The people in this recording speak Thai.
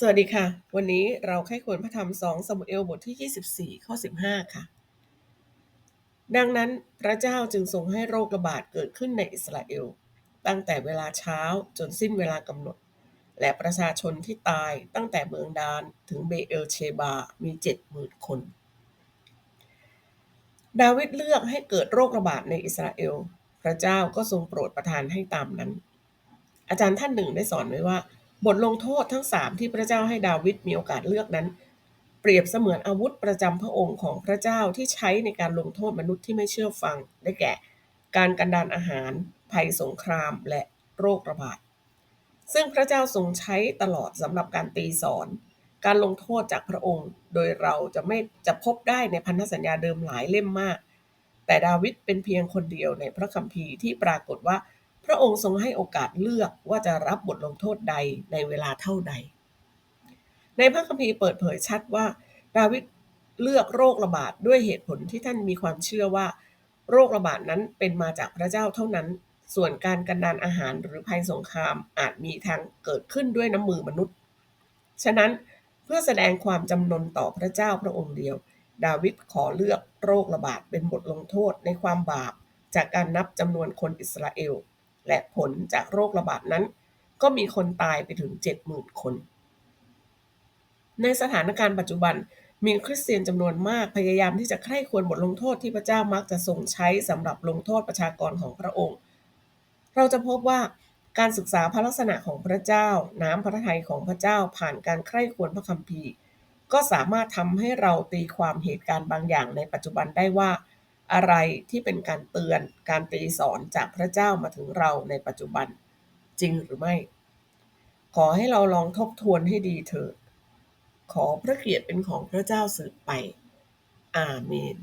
สวัสดีค่ะ วันนี้เราใคร่ควรพระธรรมสองสมุเอลบทที่ 24 ข้อ 15 ค่ะ ดังนั้นพระเจ้าจึงทรงให้โรคระบาดเกิดขึ้นในอิสราเอล ตั้งแต่เวลาเช้าจนสิ้นเวลากำหนด และประชาชนที่ตายตั้งแต่เมืองดานถึงเบเอลเชบา มีเจ็ดหมื่นคน ดาวิดเลือกให้เกิดโรคระบาดในอิสราเอล พระเจ้าก็ทรงโปรดประทานให้ตามนั้น อาจารย์ท่านหนึ่งได้สอนไว้ว่า บทลงโทษทั้งสามที่พระเจ้าให้ดาวิดมีโอกาสเลือกนั้น เปรียบเสมือนอาวุธประจำพระองค์ของพระเจ้าที่ใช้ในการลงโทษมนุษย์ที่ไม่เชื่อฟัง ได้แก่ การกันดานอาหาร ภัยสงครามและโรคระบาด ซึ่งพระเจ้าทรงใช้ตลอดสำหรับการตีสอน การลงโทษจากพระองค์ โดยเราจะไม่จะพบได้ในพันธสัญญาเดิมหลายเล่มมาก แต่ดาวิดเป็นเพียงคนเดียวในพระคัมภีร์ที่ปรากฏว่า พระองค์ทรงให้โอกาสเลือกว่าจะรับบทลงโทษใดในเวลาเท่าใด ในพระคัมภีร์เปิดเผยชัดว่า ดาวิดเลือกโรคระบาดด้วยเหตุผลที่ท่านมีความเชื่อว่า โรคระบาดนั้นเป็นมาจากพระเจ้าเท่านั้น ส่วนการกันดานอาหารหรือภัยสงครามอาจมีทางเกิดขึ้นด้วยน้ำมือมนุษย์ ฉะนั้นเพื่อแสดงความจำนนต่อพระเจ้าพระองค์เดียว ดาวิดขอเลือกโรคระบาดเป็นบทลงโทษในความบาป จากการนับจำนวนคนอิสราเอล และผลจากโรคระบาดนั้น ก็มีคนตายไปถึง 70,000 คน ในสถานการณ์ปัจจุบันมีคริสเตียนจำนวนมากพยายามที่จะใคร่ควรบทลงโทษที่พระเจ้ามักจะทรงใช้สำหรับลงโทษประชากรของพระองค์ เราจะพบว่าการศึกษาพระลักษณะของพระเจ้า น้ำพระทัยของพระเจ้าผ่านการใคร่ควรพระคัมภีร์ ก็สามารถทำให้เราตีความเหตุการณ์บางอย่างในปัจจุบันได้ว่า อะไรที่เป็นการเตือนการตีสอนจากพระเจ้ามาถึงเราในปัจจุบันจริงหรือไม่ ขอให้เราลองทบทวนให้ดีเถิด ขอพระเกียรติเป็นของพระเจ้าสืบไป อาเมน